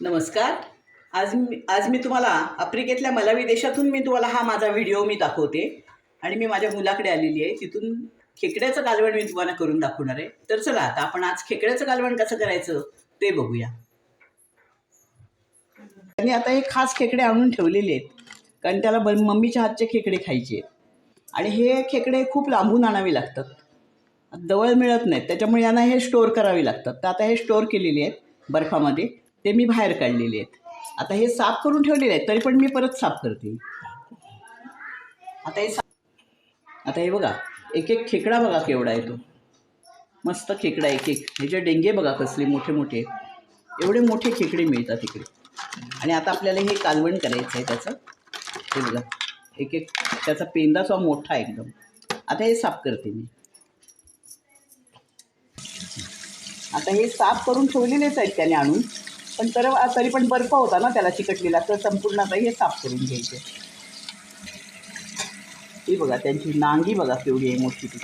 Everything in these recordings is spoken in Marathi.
नमस्कार. आज मी आज मी तुम्हाला आफ्रिकेतल्या मलावी देशातून मी तुम्हाला हा माझा व्हिडिओ मी दाखवते. आणि मी माझ्या मुलाकडे आलेली आहे. तिथून खेकड्याचं कालवण मी तुम्हाला करून दाखवणार आहे. तर चला आता आपण आज खेकड्याचं कालवण कसं करायचं ते बघूया. आणि आता हे खास खेकडे आणून ठेवलेले आहेत. कारण त्याला ब मम्मीच्या हातचे खेकडे खायचे आहेत. आणि हे खेकडे खूप लांबून आणावे लागतात. जवळ मिळत नाहीत. त्याच्यामुळे यांना हे स्टोअर करावे लागतात. तर आता हे स्टोअर केलेले आहेत बर्फामध्ये. ते मी बाहेर काढलेले आहेत. आता हे साफ करून ठेवलेले आहेत तरी पण मी परत साफ करते. आता हे साफ आता हे बघा एक एक खेकडा बघा केवढा आहे तो. मस्त खेकडा एक एक ह्याचे डेंगे बघा कसले मोठे मोठे एवढे मोठे खेकडे मिळतात इकडे. आणि आता आपल्याला हे कालवण करायचं आहे त्याचं. हे बघा एक एक त्याचा पेंदा सुद्धा मोठा एकदम. आता हे साफ करते मी. आता हे साफ करून ठेवलेलेच आहेत त्याने आणून. पण तर तरी पण बर्फ होता ना त्याला चिकटलेला तर संपूर्ण आता हे साफ करून घ्यायचे. ती बघा त्यांची नांगी बघा केवढी आहे मोठी ती.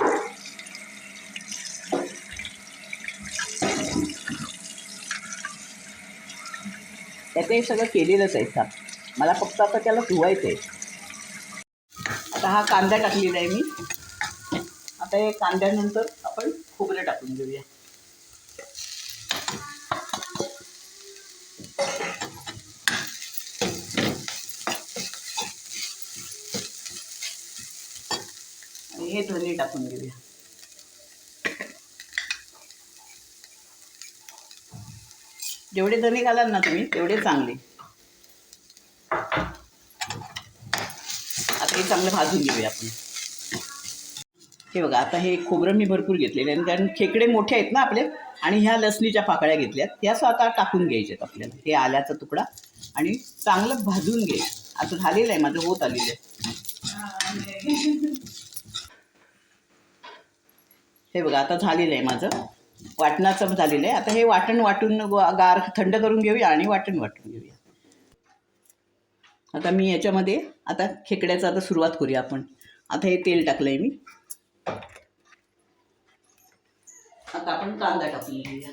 त्याचं हे सगळं केलेलंच आहे साफ. मला फक्त आता त्याला धुवायचं आहे आता हा कांदा टाकलेला आहे मी. आता हे कांद्यानंतर आपण खोबरं टाकून घेऊया. हे धने टाकून घेऊया. जेवढे धने घालाल ना तुम्ही तेवढे चांगले. आता हे चांगलं भाजून घेऊया आपण. हे बघा आता हे खोबरं मी भरपूर घेतलेले आहे कारण खेकडे मोठे आहेत ना आपले आणि ह्या लसणीच्या पाकळ्या घेतल्यात. ह्या स्वतः टाकून घ्यायच्यात आपल्याला. हे आल्याचा तुकडा. आणि चांगलं भाजून घे आता झालेलं आहे माझं होत आलेलं आहे. हे बघा आता झालेलं आहे माझं. वाटणाचं झालेलं आहे. आता हे वाटण वाटून गार थंड करून घेऊया आणि वाटण वाटून घेऊया. आता मी याच्यामध्ये आता खेकड्याचं आता सुरुवात करूया आपण. आता हे तेल टाकलं आहे मी. आता आपण कांदा टाकून घेऊया.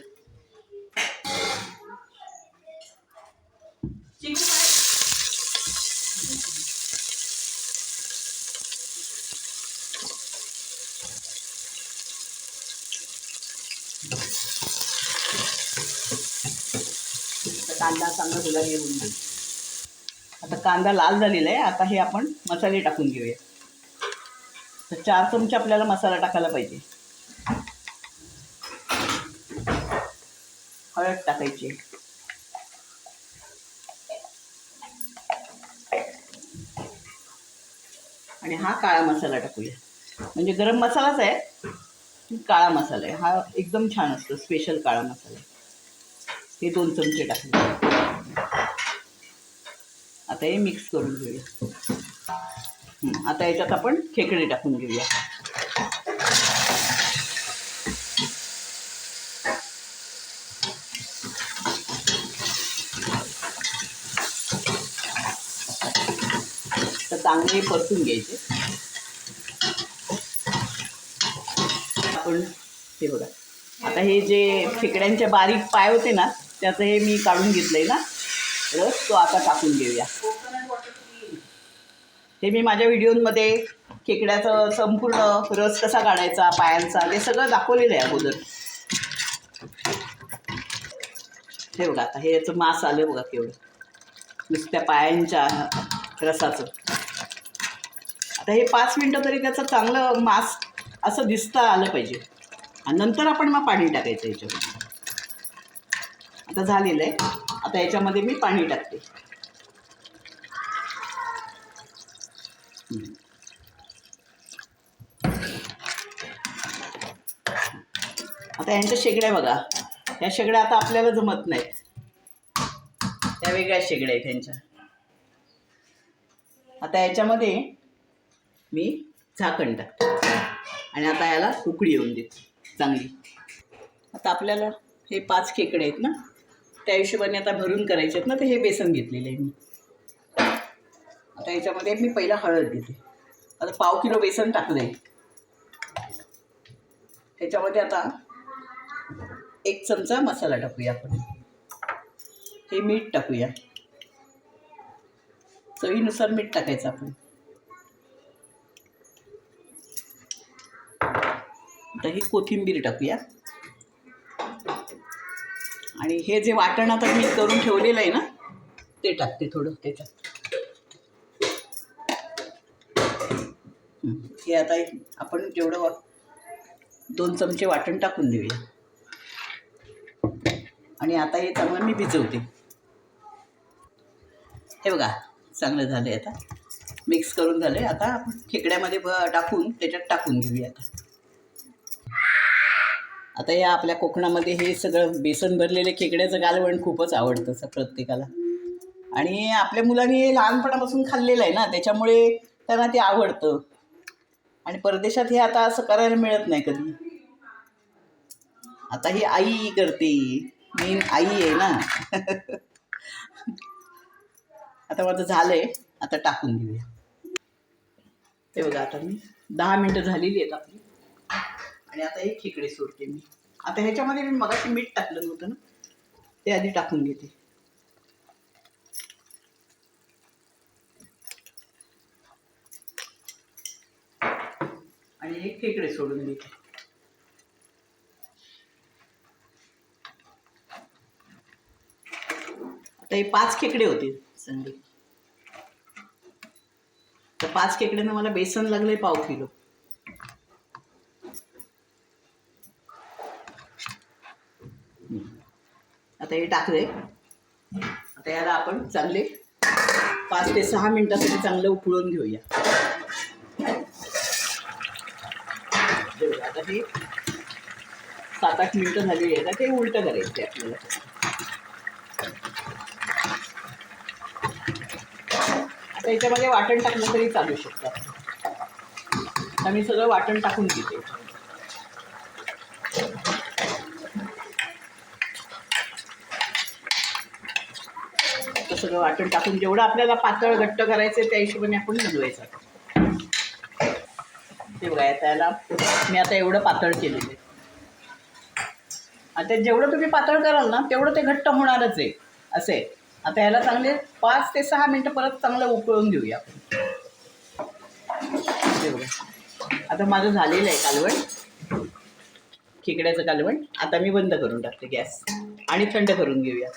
कांदा चांगला गुलाबी होऊन जाईल. आता कांदा लाल झालेला आहे आता हे आपण मसाले टाकून घेऊया. तर चार चमचे आपल्याला मसाला टाकायला पाहिजे. हळद टाकायची. आणि हा काळा मसाला टाकूया. म्हणजे गरम मसालाच आहे काळा मसाला आहे. हा एकदम छान असतो स्पेशल काळा मसाला हे दोन चमचे टाकले. आता हे मिक्स करून घेऊया. आता याच्यात आपण खेकडे टाकून घेऊया. तर चांगले परतून घ्यायचे. आपण हे बघा. आता हे जे खेकड्यांचे बारीक पाय होते ना त्याचं हे मी काढून घेतलंय ना. रस तो आता टाकून घेऊया. हे मी माझ्या व्हिडिओमध्ये खेकड्याचं संपूर्ण रस कसा काढायचा पायांचा ते सगळं दाखवलेलं आहे अगोदर. हे बघा आता हे याचं मास आलं बघा केवढं. नुसत्या पायांच्या रसाचं. आता हे पाच मिनटं तरी त्याचं चांगलं मास असं दिसता आलं पाहिजे. आणि नंतर आपण मग पाणी टाकायचं याच्यामध्ये. आता झालेलं आहे. आता याच्यामध्ये मी पाणी टाकते. आता यांच्या शेगड्या बघा. या शेगड्या आता आपल्याला जमत नाहीत. त्या वेगळ्या शेगड्या आहेत त्यांच्या आता याच्यामध्ये मी झाकण टाकते. आणि आता याला उकडी येऊन देते. चांगली. आता आपल्याला हे पाच खेकडे आहेत ना? त्या हिशोबाने आता भरून करायचे आहेत ना तर हे बेसन घेतलेलं आहे मी. आता याच्यामध्ये मी पहिला हळद घेते. आता पाव किलो बेसन टाकलं आहे त्याच्यामध्ये आता एक चमचा मसाला टाकूया आपण. हे मीठ टाकूया. चवीनुसार मीठ टाकायचं आपण. आता ही कोथिंबीर टाकूया. आणि हे जे वाटण आता मी करून ठेवलेलं आहे ना ते टाकते थोडं त्याच्यात. हे आता आपण जेवढं वा- दोन चमचे वाटण टाकून देऊया. आणि आता हे चांगलं मी भिजवते. हे बघा चांगलं झालं आहे आता. मिक्स करून झालं आहे आता आपण खेकड्यामध्ये टाकून त्याच्यात टाकून घेऊया आता. आता या आपल्या कोकणामध्ये हे सगळं बेसन भरलेले खेकड्याचं कालवण खूपच आवडतं असं प्रत्येकाला. आणि आपल्या मुलांनी हे लहानपणापासून खाल्लेलं आहे ना त्याच्यामुळे त्यांना ते आवडतं. आणि परदेशात हे आता असं करायला मिळत नाही कधी. आता ही आई करते मेन आई आहे ना. आता माझं झालंय आता टाकून देऊया. ते बघा आता मी दहा मिनटं झालेली आहेत आपली. आणि आता हे खेकडे सोडते मी. आता ह्याच्यामध्ये मी मगाशी मीठ टाकलं नव्हतं ना ते आधी टाकून घेते. आणि हे खेकडे सोडून घेते आता हे पाच खेकडे होते संडे तर पाच खेकड्यांना मला बेसन लागलंय पाव किलो. आता हे टाकले आता याला आपण चांगले पाच ते सहा मिनिटासाठी चांगलं उकळून घेऊया. आता हे सात आठ मिनिटं झाली आहे आता ते उलटं करायचे आपल्याला. आता याच्यामध्ये वाटण टाकलं तरी चालू शकतं. आता मी सगळं वाटण टाकून घेते. सगळं वाटून टाकून जेवढं आपल्याला पातळ घट्ट करायचं त्या हिशोबाने आपण बनवायचं ते बघा त्याला मी आता एवढं पातळ केलेलं आहे. आता जेवढं तुम्ही पातळ कराल ना तेवढं ते घट्ट होणारच आहे. असे आता याला चांगले पाच ते सहा मिनटं परत चांगलं उकळून घेऊया. आपण ते बघा आता माझं झालेलं आहे कालवण. खेकड्याचं कालवण. आता मी बंद करून टाकते गॅस. आणि थंड करून घेऊया.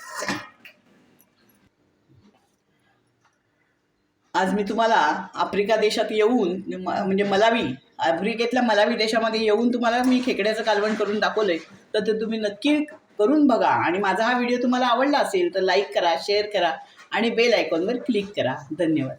आज मी तुम्हाला आफ्रिका देशात येऊन म- म्हणजे मलावी आफ्रिकेतल्या मलावी देशामध्ये येऊन तुम्हाला मी खेकड्याचं कालवण करून दाखवलंय. तर ते तुम्ही नक्की करून बघा. आणि माझा हा व्हिडिओ तुम्हाला आवडला असेल तर लाईक करा शेअर करा आणि बेल आयकॉनवर क्लिक करा. धन्यवाद.